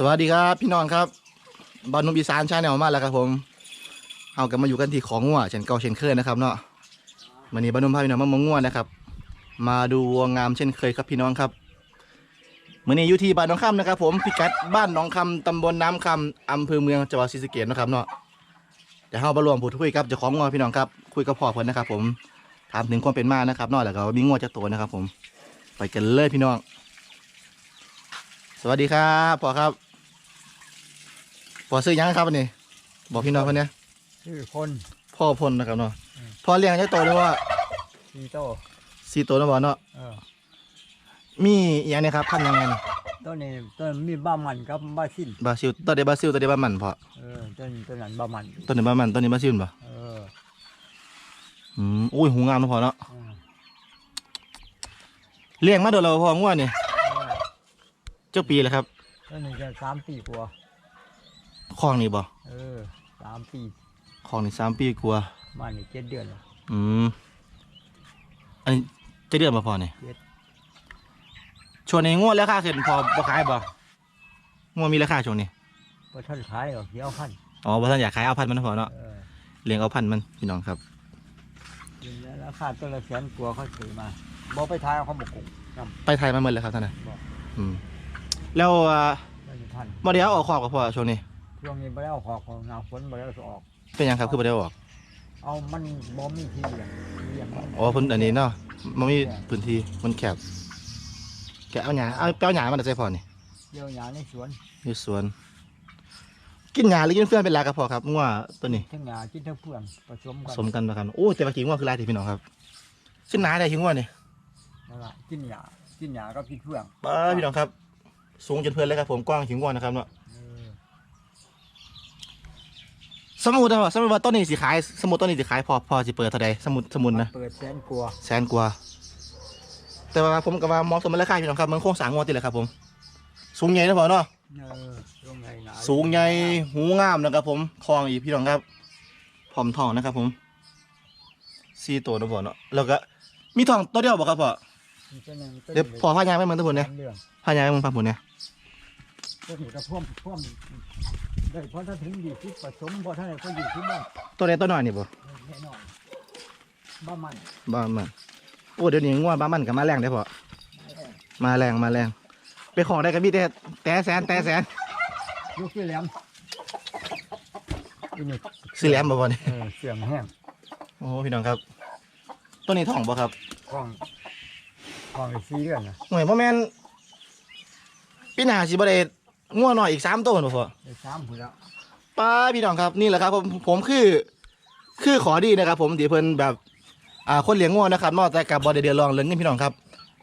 สวัสดีครับพี่น้องครับบอลนุมอีสานชาแนลมาแล้วครับผม เอากันมาอยู่กันที่ของงัวเช่นเก่าเช่นเคยนะครับเนาะวันนี้บอลนุมพาพี่น้องมามองงัวนะครับ มาดูวัวงามเช่นเคยครับพี่น้องครับมื่อนี้อยู่ที่บ้านหน้องคำนะครับ ผมพิกัดบ้านหน้องคำตำบลน้ำคำอำเภอเมืองจังหวัดศรีสะเกษนะครับเนาะเดี๋ยวเรามารวมพูดคุยกับเจ้าของงัวพี่น้องครับคุยกับพ่อเพิ่นนะครับ ผมถามถึงความเป็นมานะครับเนาะแล้วก็มีงัวจะโตนะครับ ผม ไปกันเลยพี่น้อง สวัสดีครับพ่อครับ พอซื้อหยังครับวันนี้ บอกพี่น้องคนเนี้ยชื่อคนพ่อพลนะครับเนาะอืม พ่อเลี้ยงจะโตเลยว่าซีโต้สี่ตัวนะบอเนาะเออมีอหย่างเนี้ครับพันธุ์ยังไงนี่ต้นนี้ต้นมีบ้ามันกับบ้าสิ้นบราซิลตัวเดบราซิลตัวเดบามันพอเออต้นต้นนั้นบ้ามัน ตัวนี้บามันตัวนี้บราซิลป่ะเอออืมอุ้ยหูงามนะพอเนาะเออเลี้ยงมาโดนเราพอง่วนี่เออเจ้าปีเลยครับต้นนี้จะสามปีกว่า คลองนี่บ่เออสามปีคลองนี่สามปีกว่ามานี่เจ็ดเดือนแล้วอืมอันนี้จะเดือนมาพอเนี่ยเจ็ดช่วงนี้ง่วแล้วค่าขึ้นพอบ่ขายบ่ง่วมีราคาช่วงนี้พอท่านขายหรอกเดี๋ยวพันอ๋อบ่ท่านอยากขายเอาพันธุ์มันนะพอเนาะเออเลี้ยงเอาพันธุ์มันพี่น้องครับกินแล้วราคาต้นละแสนกว่าเขาซื้อมาบอกไปทายเอาเขาบอกกุ้งน้ไปไทยมาหมดเลยครับท่านน่ะำบอกอืมแล้วอ่าไม่มีพันบ่ได้เอาออกขอบกับพ่อช่วงนี้ ช่วงนี้ไม่ได้เอาขอกของหนาฝนไม่ได้เอาออก เป็นหยังครับคือบ่ได้เอาออกเอามันบ่มีที่เลี้ยงเลี้ยงมันอ๋อพื้นอันนี้เนาะมันมีพื้นที่มันแคบแกเอาหญ้าเอาแป้วหญ้ามันใส่พอนี่เลี้ยงหญ้าในสวนอยู่สวน กินหญ้าหรือกินเฟื่อนเป็นหลักกับพ่อครับงัวตัวนี้ทั้งหญ้ากินทั้งเพื่อนผสมผกันสมกันนะครับโอ้แต่ว่าขี้งัวคือหลายที่พี่น้องครับชิ้นหนาได้ขี้งัวนี่นั่นแหละกินหญ้ากินหญ้าก็กินเพื่อนป้าพี่น้องครับ สูงจนเพลินเลยครับผมกว้างขี้งัวนะครับเนาะ เออ สมมุติว่าสมมุติว่าต้นนี้สิขาย สมมุติต้นนี้สิขายพอพอสิเปิดเท่าใดสมมุติสมมุตินะเปิดแสนกลัวาแสนกว่า แต่ว่าผมกับว่ามองสมมติราคาพี่น้องครับมันโค้งสร้างงัวติเลยครับผม สูงใหญ่นะพ่อเนาะ เออลงไงหนาสูงใหญ่หูงามนะครับผมทองอีกพี่น้องครับผอมทองนะครับผมสี่ตัวนะพ่อเนาะแล้วก็มีทองตัวเดียวบอกครับพ่อมีตัวหนึ่งตัวหเดี๋ยวนึ่งพอพายางไปเมืองตะพุนเนี่ยสามเรื่องพายางไปเมืองตะพุนเนี่ยตัวหนึ่งก็พ่วมพ่วม ได้พอถ้าถึงดีที่ผสมพอถ้าไหนก็อยู่ที่บ้านตัวใดตัวน้อยนี่บ่แน่นอนบ้านมันบ้ามันโอ้เดี๋ยวนี้งัวบ้ามันกับมาแรงได้อพ่อมาแรงมาแรง ไปของได้กันพี่แต่แต่แสนแต่แสนยกที่แหลมอีนี่ซื้อแหลมบ่พ่อนี่เออเสียงแห้งโอ้พี่น้องครับตัวนี้ทองบ่ครับคล้องคล้องอีกสี่เดือนนะหน่วยพ่อแม่นพี่นาสิบ่ได้ งัวหน่อยอีกสามตัวบ่พ่อได้สามผุแล้วป้าพี่น้องครับนี่แหละครับผมผมคือ คือขอดีนะครับ ผมเดี๋ยวเพิ่นแบบอ่าคนเลี้ยงงัวนะครับเนอกแต่กับบอดเดือดรองเรื่องเงินพี่น้องครับ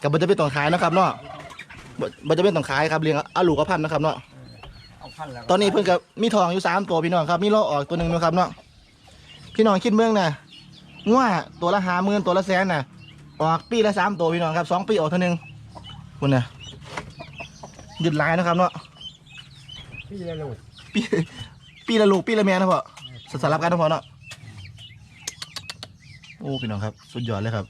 กับบ่จะเป็นต้องขายนะครับเนาะบ่บ่จะเป็นต้องขายครับเลี้ยงเอาลูกกับพันนะครับเนาะเอาพันแล้วตอนนี้เพิ่นกับมีทองอยู่สามตัวพี่น้องครับมีโลออกตัวหนึ่งนะครับเนาะพี่น้องคิดเมืองน่ะงัวตัวละห้าหมื่นตัวละแสนน่ะออกปีละสามตัวพี่น้องครับสองปีออกเท่านึงคุณน่ะหยุดหลายนะครับเนาะ พี่เลยลูกปีปีละลูกปีละแม่นะพ่อสสลับกันนะพ่อเนาะโอ้พี่น้องครับ สุดยอดเลยครับ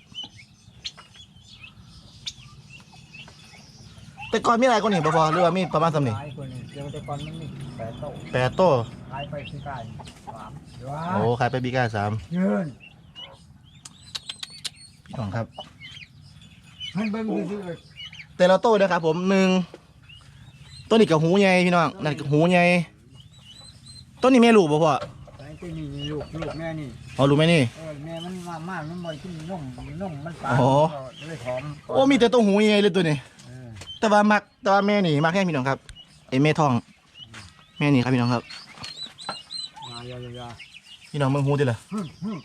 แต่ก่อนมีอะไรก็หนีบ่พอหรือว่ามีประมาณสำนีขายคนหนึงเดี๋ยวแต่ก่อนมันมีแปดโต๊ะแปดโต้ขายไปที่ใกล้สามว้าโอ้ขายไปบีก้าสามยืนพี่น้องครับ มันเบิ่งซื่อๆเลยแต่ละโต้นะครับผมหนึ่ง ต้นนี้กับหูใหญ่พี่น้องนั่นกับหูใหญ่ต้นนี้แม่ลูกบ่พ่อไอ้ที่นี่ลูกลูกแม่นี่อ๋อรู้ไหมนี่ เออแม่มันมากมากมันบ่อยขึ้นนมนมมันตายโอ้ก็เลยหอมโอ้มีแต่ตัวหูใหญ่เลยตัวนี้ เออแต่ว่ามักแต่ว่าแม่นี่มักแค่พี่น้องครับไอ้แม่ทอง แม่นี่ครับพี่น้องครับ มายายาพี่น้องเมืองหูดิล่ะฮึ่มฮึ่ม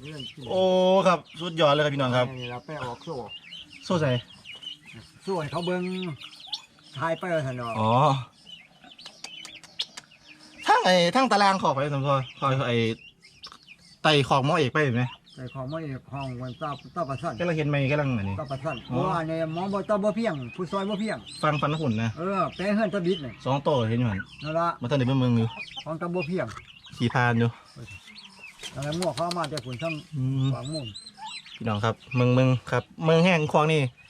เรื่องกินโอ้ครับสุดยอดเลยครับพี่น้องครับ นี่เราไปออกโซ่โซ่ใส่ส่วนเขาเบิ่ง ทายไปแล้วถนออ๋อทั้งไอ้ทั้งตารางขอบไปสมพอคอยไอ้ไต่ขอบหมอเอกไปเห็นไหมใส่ของมาอีกห้องวันตาตาประสันกำลังเห็นไหมกำลังอันนี้ตาประสันอ๋เพอราะว่าเนี่ยหมอบ่ตาบ่เพียง ผู้ซอยบ่เพียง ฟังฟันน้ำหุ่นนะเออแปลเฮือนตะบิดนี่สองโตเห็นอยู่หันนั่นละมาตั้งแต่เมืองอยู่ของตาบ่เพียงขี่พานอยู่อะไรมั่วเข้ามาแต่ผุนทั้งอืมฝังมุมพี่น้องครับเมืองเมืองครับ เมืองแห้งควางนี่โ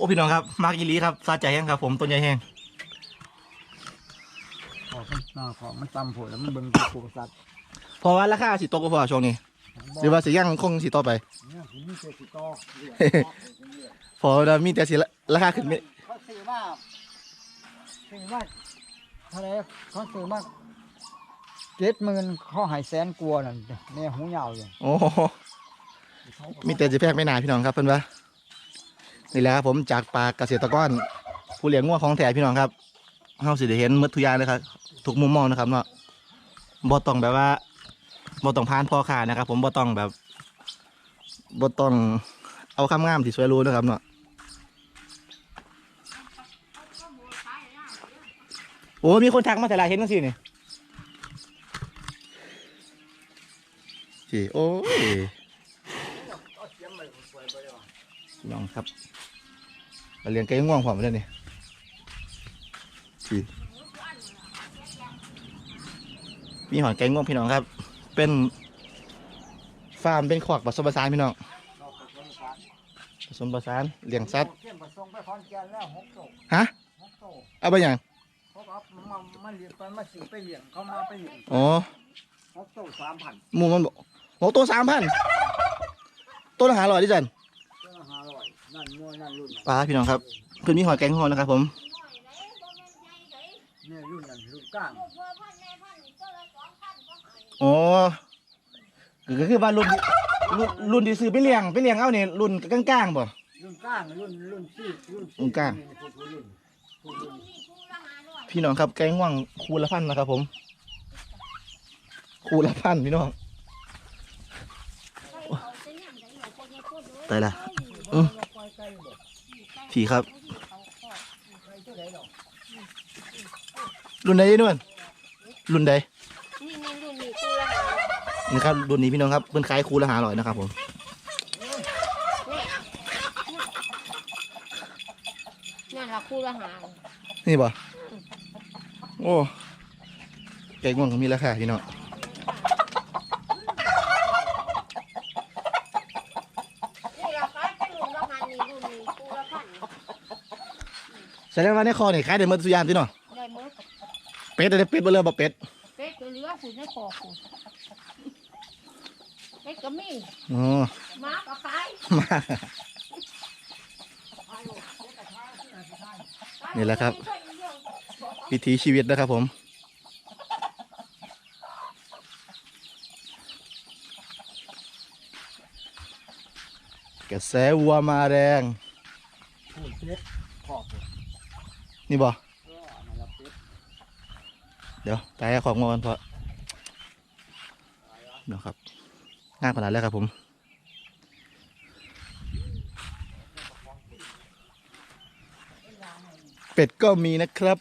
อ้พี่น้องครับมากอีหลีครับซาใจแห้งครับ ผมต้นใหญ่แห้งหน้าของมันต่ำโผล่แล้วมันเบิ่งเป็นปกสัตว์เพราะว่าราคาสิตกก็พอช่วงนี้ หรือว่าสิยังคงสิต่อไป เนี่ยคือมีเศษสิตอกเรื่อยพอเรามีแต่สิราคาขึ้นไม่เขาซื้อมาซื้อมาเท่าไหรเขาซื้อมาเจ็ดหมื่นเขาใหายแสนกลัวานั่นแม่หูยาวอยู่โอ้โหมีแต่สิแพงไม่นานพี่น้องครับเพิ่นว่า นี่แหละครับผมจากปากเกษตรกรผู้เลี้ยงงัวของแท้พี่น้องครับเฮาสิได้เห็นมดทุกอย่างเลยครับทุกมุมมองนะครับเนาะบ่ต้องแบบว่าบ่ต้องพานพ่อค้านะครับ ผมบ่ต้องแบบบ่ต้องเอาคำงามที่สวยรู้นะครับเนาะโอ้มีคนทักมาแต่ละเห็นจังซี่นี่สิโอ้ยพี่ น้องครับเราเลี้ยงไก่ง่วงพร้อมเลยนี่สิมีหอนไก่ง่วงพี่น้องครับ เป็นฟาร์มเป็นขอกผสมผสานพี่น้องผสมผสานเลี้ยงสัตว์เข้มผสมไปคอนแก่นแล้วหกโตฮะหกโตเอาไปอย่างเขาก็เอามามาเลี้ยงตอนมาสีไปเลี้ยงเขามาไปเลี้ยงอ๋อหกโตสามพันหมูมันบอกโอ้ตัวสามพันตัวละหาร้อยดิจัน ปลาพี่น้องครับเพิ่นมีหอยแกงหอนนะครับ ผมเนี่ยรุ่นนั่นรุ่นก้างอ๋อก็คือว่ารุ่นรุ่นรุ่นที่ซื้อไปเลี้ยงไปเลี้ยงเอาเนี่ยรุ่นกลางๆบ่รุ่นก้างรุ่นรุ่นซี่รุ่นรุ่นก้างนี่คือรุ่นคือรุ่นพี่น้องครับแกงห่วงคูละพันนะครับ ผมคูละพันพี่น้องตายละอืม ผีครับ รุ่นใดยายนวลรุ่นใดนี่นี่รุ่นนี้คู่ละหานี่ครับรุ่นนี้พี่น้องครับเพิ่นขายคูละหาร้อยนะครับผมนั่นละคู่ละหานี่บ่โอ้แกงห่วงมีราคาพี่น้อง นี่ละขายเป็นรุ่นละพันนี่รุ่นนี้คู่ละพัน แสดงว่าในคอนี่ขายได้หมดทุกอย่างพี่น้องได้หมดเป็ดได้เป็ดบ่เลยบ่เป็ดเป็ดก็เหลือสุดในคอคุณเป็ดก็มีอ๋อ หมาก็ขายมานี่แหละครับ วิถีชีวิตนะครับผม กระแสวัวมาแรง พูดเป็ดขอบเลย นี่บ่เอเดี๋ยวไปเอาของมาก่อนเพราะเดี๋ยวครับง่ายขนาดแล้วครับผมเป็ดก็มีนะครับ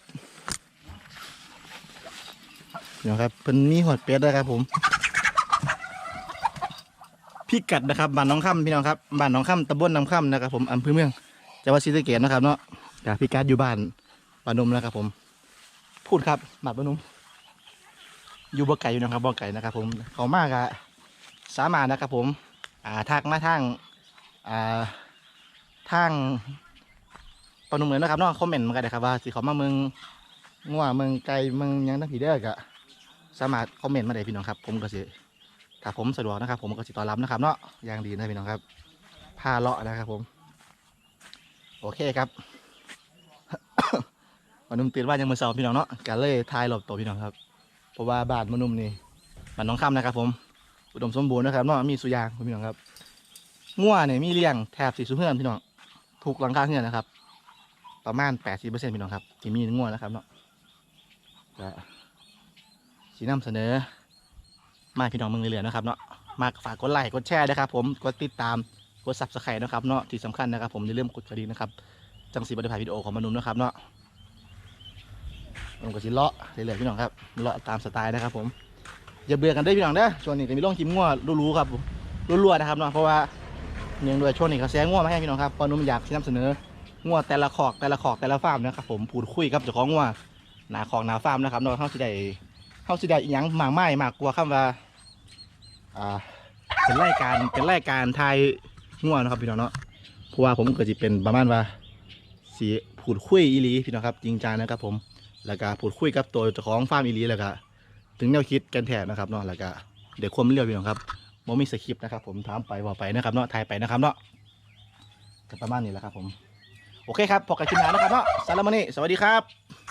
เดี๋ยวครับเป็นมีหอดเป็ดนะครับผมพี่กัดนะครับบ้านน้องค่ำพี่น้องครับบ้านน้องค่ำตำบลน้องค่ำนะครับผมอำเภอเมืองจังหวัดศรีสะเกษนะครับเนาะจากพี่กัดอยู่บ้าน ปานมนะครับผม พูดครับหมัดปานมอยู่บ่ไก่อยู่นะครับบ่ไก่นะครับ ผมเขามากอะสามารถนะครับ ผมอ่าทักมาทางอ่าทางปานมเหมือนนะครับเนาะคอมเมนต์มากันนะครับว่าสิเขามาเมืองงัวเมืองไก่เมืองยังทั้งผีเด้อกะสามารถคอมเมนต์มาได้พี่น้องครับ ผมก็สิถ้าผมสะดวกนะครับ ผมก็สิตอนรับนะครับเนาะอย่างดีนะพี่น้องครับพาเลาะนะครับผม โอเคครับ วันนุ่มตื่นว่ายังมือเสาพี่น้องเนาะกันเลยทายหลบตัวพี่น้องครับ เพราะว่าบานมนุ่มนี่บานน้องค่ำนะครับ ผม อุดมสมบูรณ์นะครับเนาะมีสุยางพี่น้องครับง่วเนี่ยมีเลี้ยงแถบสีสุเพื่อนพี่น้องถูกหลังคาเพื่อนนะครับ ประมาณแปดสิบเปอร์เซ็นต์พี่น้องครับที่มีง่วนะครับเนาะสีนำเสนอ มาพี่น้องเมืองเรื่อยๆนะครับเนาะมากฝากกดไลค์กดแชร์นะครับผมกดติดตามกดซับสไครต์นะครับเนาะที่สำคัญนะครับผมอย่าลืมกดกระดิ่งนะครับจังสีบันทึกวิดีโอของมนุษย์นะครับเนาะ ผมก็สิเลาะเรื่อยๆพี่น้องครับเลาะตามสไตล์นะครับ ผมอย่าเบื่อกันเด้พี่น้องเด้อช่วงนี้ก็มีร่องจิ้มงัวรู้ๆครับรัวๆนะครับเนาะเพราะว่าเนื่องด้วยช่วงนี้เขาแซงงัวมาให้พี่น้องครับเพอนุ่มอยากที่นำเสนองัวแต่ละขอกแต่ละขอกแต่ละฟาร์มนะครับผมพูดคุยกับเจ้าของงัวหนาขอกหนาฟาร์มนะครับเนาะเขาสิได้เขาสิได้อิหยังมากไม้มากกว่าคำว่าอ่าเป็นรายการเป็นรายการไทยงัวนะครับพี่น้องเนาะเพราะว่าผมก็จะเป็นประมาณว่าสีพูดคุยอีหลีพี่น้องครับ จริงจังนะครับผม แล้วก็พูดคุยกับตัวเจ้าของฟาร์มอีลีแล้วก็ถึงแนวคิดกันแทนนะครับเนาะแล้วก็เดี๋ยวความเรียวพี่น้องครับโมมีสคริปต์นะครับ ผมถามไปบอกไปนะครับเนาะทายไปนะครับเนาะก็ประมาณนี้แหละครับผมโอเคครับพอกันคลิปหน้านะครับเนาะสารมานนี่สวัสดีครับ